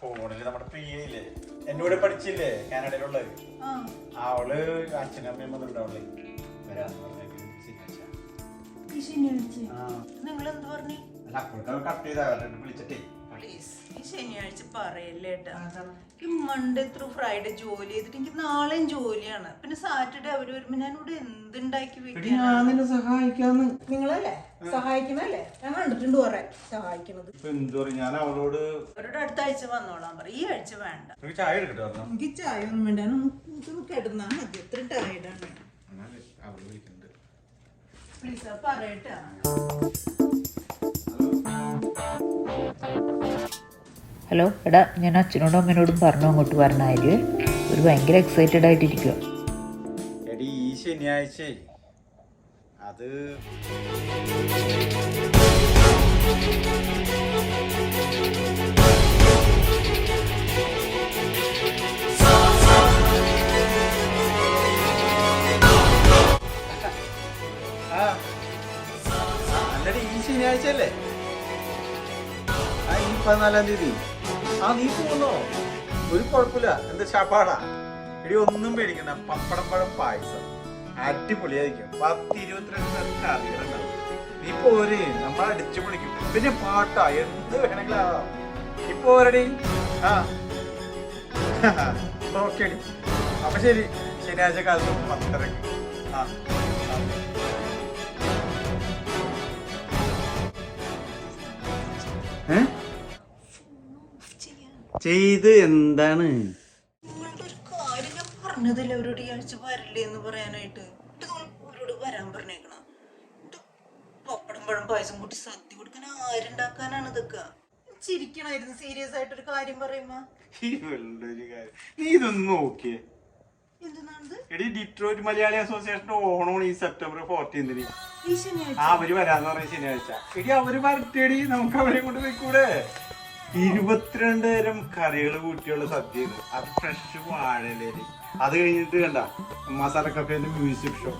ഫോണിൽ നമ്മുടെ പ്രിയയില്ലേ? എന്നോട് പഠിച്ചില്ലേ? കാനഡയിലുള്ളത്. അവൾ അച്ഛനമ്മയും അമ്മയും അവൾ വരാന്ന് നിങ്ങൾ പറഞ്ഞു? അപ്പോഴത്തെ കട്ട് ചെയ്താ. വിളിച്ചിട്ടേ. പ്ലീസ് ഈ ശനിയാഴ്ച പറയല്ലേ ഏട്ടാ ഈ മൺഡേ ത്രൂ ഫ്രൈഡേ ജോലി ചെയ്തിട്ട് എനിക്ക് നാളെയും ജോലിയാണ്. പിന്നെ സാറ്റർഡേ അവർ വരുമ്പോ ഞാൻ ഇവിടെ എന്തുണ്ടാക്കി ഞാൻ നിന്നെ സഹായിക്കാന്ന്. നിങ്ങളല്ലേ? സഹായിക്കണല്ലേ ഞാൻ കണ്ടിട്ടുണ്ട് കുറെ സഹായിക്കണത് ഇപ്പൊ എന്തു പറയും? ഞാൻ അവളോട് അവരോട് അടുത്ത ആഴ്ച വന്നോളാം പറ ഈ ആഴ്ച വേണ്ട. ഒരു ചായ എടുക്കട്ടെ പറഞ്ഞു? എനിക്ക് ചായ ഒന്നും വേണ്ട. ഒന്ന് കിടന്നാ മതി. എത്ര ടയർഡാണ് അവൾ വിളിക്കുന്നുണ്ട് പ്ലീസ് പറയട്ടാ. ഹലോ എടാ ഞാൻ അച്ഛനോടും അമ്മനോടും പറഞ്ഞു അങ്ങോട്ട് വരണായില്ലേ ഒരു ഭയങ്കര എക്സൈറ്റഡ് ആയിട്ടിരിക്കുക എടി ഈ ശനിയാഴ്ച അല്ലേ ഈ പതിനാലാം തീയതി. ആ നീ പോന്നോ? ഒരു കുഴപ്പമില്ല. എന്താ ശാപ്പാടാ ഇടി ഒന്നും പേടിക്കണ്ട. പപ്പടം പഴം പായസം. അടിപൊളിയായിരിക്കും. പത്ത് ഇരുപത്തിരണ്ട് തരം നീ പോരെ. നമ്മൾ അടിച്ചു പൊളിക്കും. പിന്നെ പാട്ടാ. എന്ത് വേണമെങ്കിലും ആവാം. നീ പോരടി. ആ. ഓക്കെ അപ്പൊ ശരി. ശനിയാഴ്ച കാലത്ത് പത്തരക്ക്. ആ. ആ. ചെയ്ത് എന്താണ്? നിങ്ങളുടെ കാര്യം ഞാൻ പറഞ്ഞതല്ലേ അവരോട് ഈ ആഴ്ച വരില്ലേ എന്ന് പറയാനായിട്ട് അവരോട് വരാൻ പറഞ്ഞേക്കണം. എന്നിട്ട് പപ്പടം പഴം പായസം കൂട്ടി സദ്യ കൊടുക്കാൻ ആരുണ്ടാക്കാനാണ് ഇതൊക്കെ? ചിരിക്കണായിരുന്നു സീരിയസ് ആയിട്ടൊരു കാര്യം പറയുമ്പോ. ഇവളുടെ ഒരു കാര്യം. നീ ഇതൊന്ന് നോക്കിയേ. എന്തിനാണിത്? എടി ഡിട്രോയിറ്റ് മലയാളി അസോസിയേഷൻ ഓണമാണ് ഈ സെപ്റ്റംബർ ഫോർട്ടീന്തിന് അവർ വരാന്ന് പറഞ്ഞ ശനിയാഴ്ച. എടി അവർ വരട്ടേടി. നമുക്ക് അവരെ കൊണ്ട് പോയിക്കൂടെ? ഇരുപത്തിരണ്ട് തരം കറികൾ കൂട്ടിയുള്ള സദ്യ. അത് ഫ്രഷ് വാഴയിലേരി അത് കഴിഞ്ഞിട്ട് കണ്ട മസാല കഫേന്റെ മ്യൂസിക് ഷോ.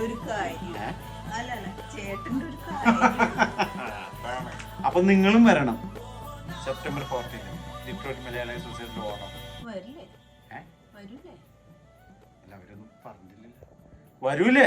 ഒരു കാര്യം. അപ്പൊ നിങ്ങളും വരണം. September fourteen Malayali association Onam വരൂലേ പറഞ്ഞില്ലല്ലോ വരൂലേ?